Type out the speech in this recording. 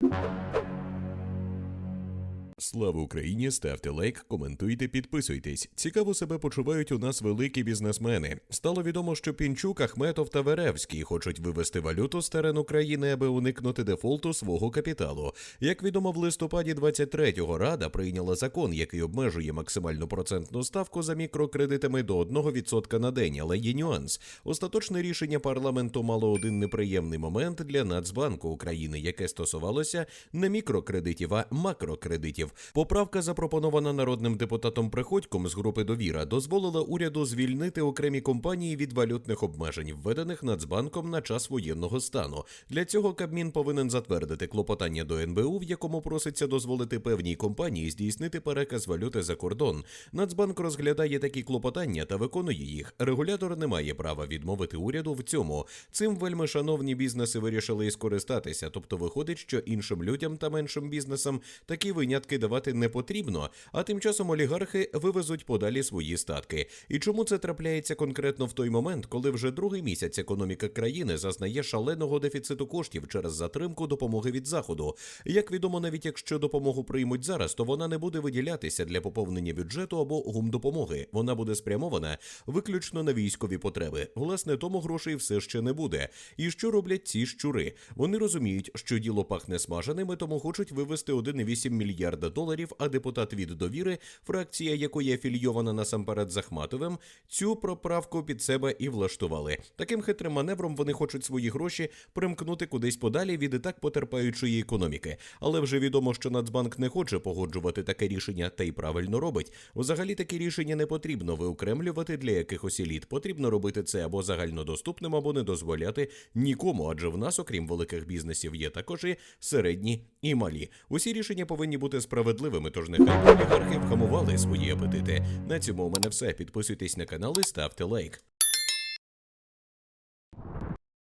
you Слава Україні! Ставте лайк, коментуйте, підписуйтесь. Цікаво себе почувають у нас великі бізнесмени. Стало відомо, що Пінчук, Ахметов та Веревський хочуть вивести валюту з терену країни, аби уникнути дефолту свого капіталу. Як відомо, в листопаді 23-го Рада прийняла закон, який обмежує максимальну процентну ставку за мікрокредитами до 1% на день. Але є нюанс. Остаточне рішення парламенту мало один неприємний момент для Нацбанку України, яке стосувалося не мікрокредитів, а макрокредитів. Поправка, запропонована народним депутатом Приходьком з групи Довіра, дозволила уряду звільнити окремі компанії від валютних обмежень, введених Нацбанком на час воєнного стану. Для цього Кабмін повинен затвердити клопотання до НБУ, в якому проситься дозволити певній компанії здійснити переказ валюти за кордон. Нацбанк розглядає такі клопотання та виконує їх. Регулятор не має права відмовити уряду в цьому. Цим вельми шановні бізнеси вирішили і скористатися. Тобто виходить, що іншим людям та меншим бізнесам такі винятки давати не потрібно, а тим часом олігархи вивезуть подалі свої статки. І чому це трапляється конкретно в той момент, коли вже другий місяць економіка країни зазнає шаленого дефіциту коштів через затримку допомоги від заходу? Як відомо, навіть якщо допомогу приймуть зараз, то вона не буде виділятися для поповнення бюджету або гумдопомоги. Вона буде спрямована виключно на військові потреби. Власне, тому грошей все ще не буде. І що роблять ці щури? Вони розуміють, що діло пахне смаженими, тому хочуть вивести 1,8 мільярда доларів. А депутат від довіри, фракція якої афільйована насамперед з Ахматовим, цю проправку під себе і влаштували. Таким хитрим маневром вони хочуть свої гроші примкнути кудись подалі від і так потерпаючої економіки. Але вже відомо, що Нацбанк не хоче погоджувати таке рішення, та й правильно робить. Взагалі такі рішення не потрібно виокремлювати для якихось еліт. Потрібно робити це або загальнодоступним, або не дозволяти нікому, адже в нас, окрім великих бізнесів, є також і середні і малі. Усі рішення повинні бути справедливими, тож нехай олігархи вхамували свої апетити. На цьому у мене все. Підписуйтесь на канал і ставте лайк.